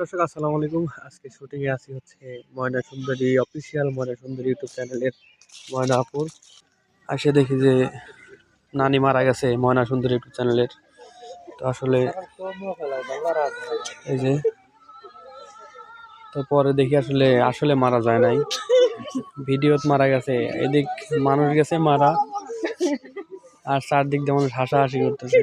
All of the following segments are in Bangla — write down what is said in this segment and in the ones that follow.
দর্শক, আসসালামু আলাইকুম। আজকে শুটিং এ আছি হচ্ছে ময়না সুন্দরী অফিসিয়াল ময়না সুন্দরী ইউটিউব চ্যানেলের ময়না আপুর আসে দেখি যে নানি মারা গেছে ময়না সুন্দরী ইউটিউব চ্যানেলের তো আসলে এই যে, তো পরে দেখি আসলে আসলে মারা যায় নাই। ভিডিওত মারা গেছে, এদিক মানুষ গেছে মারা। আর চারদিক দিয়ে মানুষ হাসাহাসি করতেছে।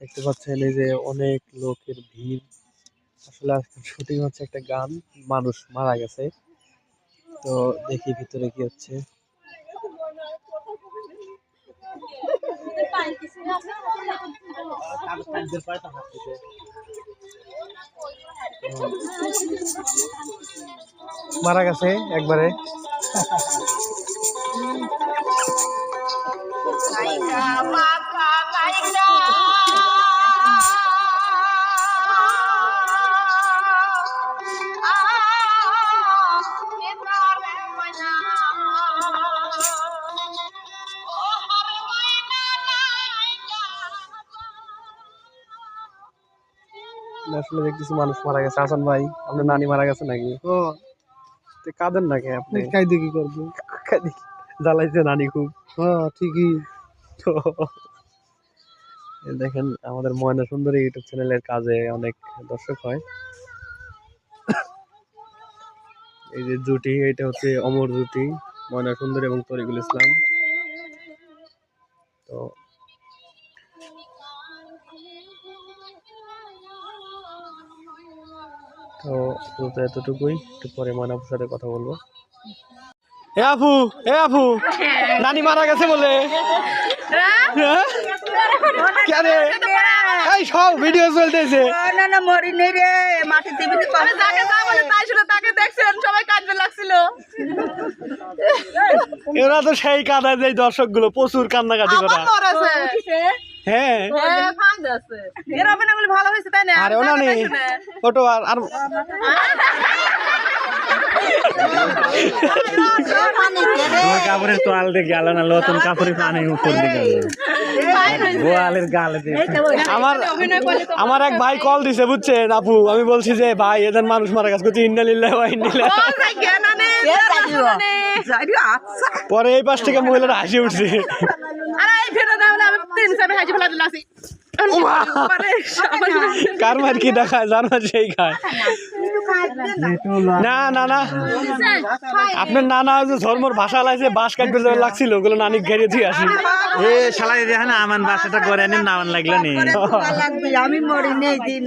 দেখতে পাচ্ছেন এই যে অনেক লোকের ভিড়। আসলে আজকে শুটিং হচ্ছে একটা গান, মানুষ মারা গেছে। তো দেখি ভিতরে কি হচ্ছে। মারা গেছে একবারে। আসলে দেখতেছি মানুষ মারা গেছে হাসান ভাই আপনার নানি মারা গেছে নাকি ও তো কাঁদেন নাকি আপনি কাইদে কি করব জ্বালাইছে নানি খুব হ্যাঁ ঠিকই তো এই দেখেন আমাদের ময়না সুন্দরী ইউটিউব চ্যানেলের কাজে অনেক দর্শক হয়। এই যে জুটি এটা হচ্ছে অমর জুটি ময়না সুন্দরী এবং তরিকুল ইসলাম। তো তো আপাতত এতটুকুই একটু পরে ময়নাপুর সাথে কথা বলব। এ আপু এ আপু নানি মারা গেছে বলে। হ্যাঁ? কেন? এই সব ভিডিও চলতেছে। না না মরি নেই রে মাটি দিবি তো যাকে যা বলে তাই ছিল তাকে দেখছেন সবাই কাঁদবে লাগছিল। এরা তো সেই কাদায় যে দর্শকগুলো প্রচুর কান্নাকাটি করা। হ্যাঁ। এরা হবে বলে ভালো হয়েছে তাই না? আরে ওনা নেই। ফটো আর আর কাপড়ের তোয়াল দিয়ে গেল না নতুন কাপড়ের পানি উপর দিকে গোয়ালের গালে দিয়ে। আমার আমার এক ভাই কল দিছে বুঝছেন আপু? আমি বলছি যে ভাই এদের মানুষ মারা গেছে। করছি ইন্নালিল্লাহ ওয়া ইন্নালিল্লাহ আচ্ছা। পরে এই পাশ থেকে মহিলারা হাসি উঠছে। আরে এই ভিডিও দাও আমি তিন সামনে হাজি ফেলা দিলাছি কার মার কি দেখায়? মার সেই খায়। না। না না আপনার নানা যে ধর্মর ভাষা লাগছে বাস কাটবে যাবে লাগছিল ওগুলো নানি ঘেরে দিয়ে আসি। এ শালাই দেখে না আমার বাসাটা করে নিন না আমার লাগল নি আমি মরি নেই দিন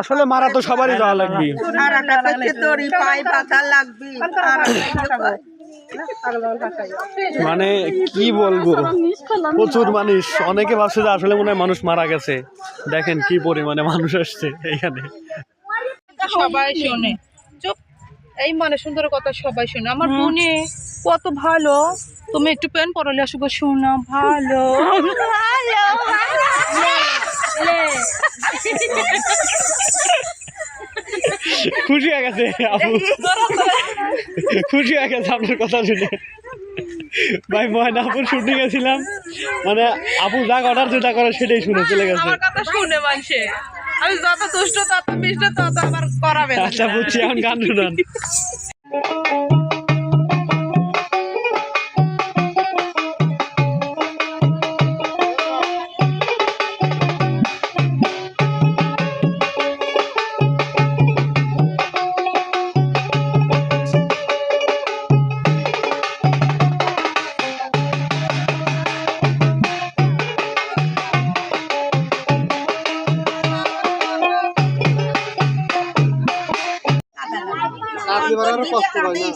আসলে মারা তো সবারই যাওয়া লাগবে। মানে কি বলব? প্রচুর মানুষ অনেকে ভাবছে যে আসলে মনে হয় মানুষ মারা গেছে। দেখেন কি পরিমাণে মানুষ আসছে এখানে। সবাই শোনে। চুপ। এই মানে সুন্দর কথা সবাই শোনে। আমার বোনে কত ভালো। তুমি একটু পেন পড়ালে আসব শোনা ভালো। খুশি হয়ে গেছে আপু। খুশি হয়ে গেছে আপনার কথা শুনে। ভাই ময়নাপুর শুটিং গেছিলাম। মানে আপু যা অর্ডার যেটা করে সেটাই শুনে চলে গেছে। আমার কথা শুনে মানুষে। আমি যত দুষ্ট তত মিষ্ট তত আমার করাবে। আচ্ছা বুঝছি এখন গান শুনান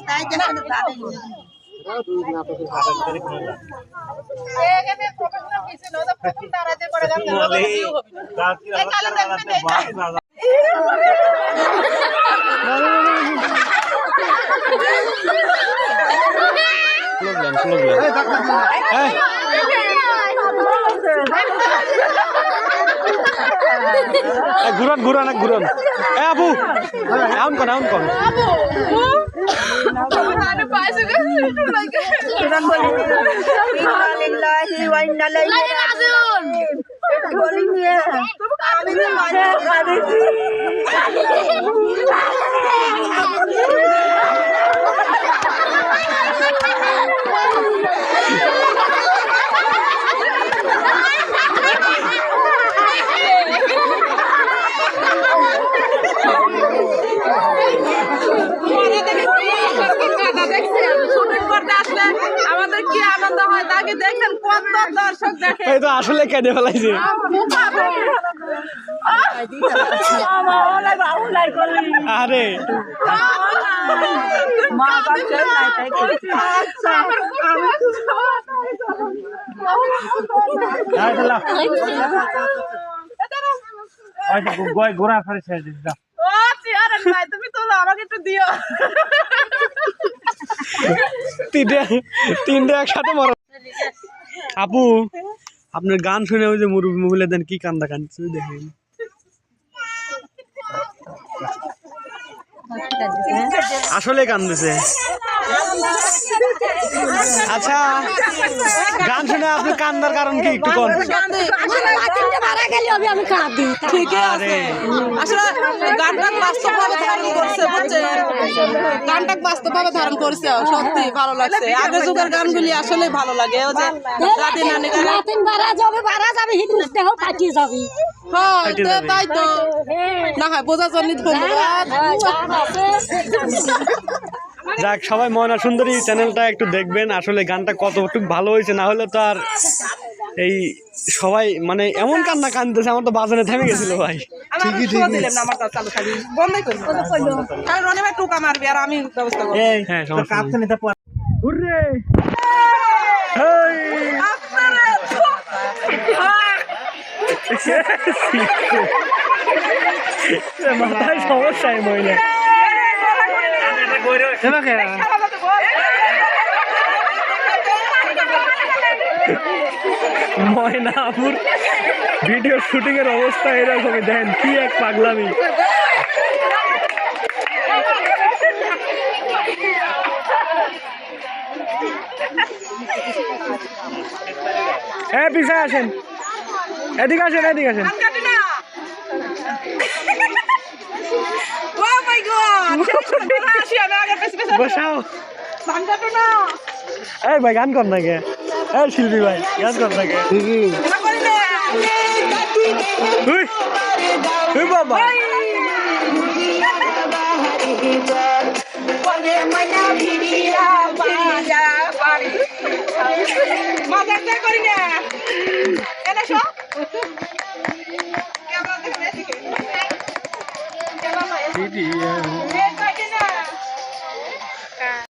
তাই দেখেন এখানে ঘুরান ঘুরান এক ঘুরান এ আপু এমন কন এমন কন আমি পাইছি গো। এরকম বলি ইন্না লিল্লাহি ওয়া ইন্না ইলাইহি রাজিউন একটু বলি নিয়ে আমি তো মাঝে কাঁদেছি শুটিং করতে আসলে আমাদের কি আনন্দ হয় তাকে দেখেন কত দর্শক দেখে এই তো আসলে কেঁদে ফেলাইছে। আরে। ঘোরা ফেরে ছেড়ে দিস যা। ও চেয়ারের ভাই তুমি তোলো আমাকে একটু দিও। তিনটে তিনটে একসাথে মর। আপু, আপনার গান শুনে ওই যে মুরুবি মহিলা দেন কি কান্দা কান্দছে দেখেন। আসলে কান্দেছে। আচ্ছা গান শুনে আপনি কান্দার কারণ কি একটু কোন আরে আসলে গানটা বাস্তবভাবে ধারণ করছে বুঝছেন গানটা বাস্তবভাবে ধারণ করছে সত্যি ভালো লাগছে আগের যুগের গানগুলি আসলে ভালো লাগে ও যে দাদি নানি গান রাতেন বারা যাবে বারা যাবে হিন্দু দেহ কাটিয়ে যাবে হয় তাই তো না হয় বোঝার জন্য ধন্যবাদ যাক সবাই ময়না সুন্দরী চ্যানেলটা একটু দেখবেন আসলে গানটা কতটুকু ভালো হয়েছে না হলে তো আর এই সবাই মানে এমন কান্না কান্দতেছে আমার তো বাজানে থেমে গেছিল ভাই ঠিকই ঠিক দিলাম না আমার কাছে চালু খালি বন্ধই করি কারণ রনি ভাই টুকা মারবে আর আমি ব্যবস্থা করব হ্যাঁ, মাথায় সমস্যা এই মহিলা ময়নাপুর। ভিডিও শুটিং এর অবস্থা এরকমই দেখেন কি এক পাগলামি। হ্যাঁ পিছায় আসেন। এদিকে আসেন এদিকে আসেন। ও মাই গড আসি আমি আগে পেছনে পেছনে বসাও। ধান কাটো না। এই ভাই গান কর না কে এই শিল্পী ভাই গান কর না। কে ঠিকই না? বাবা মজা করি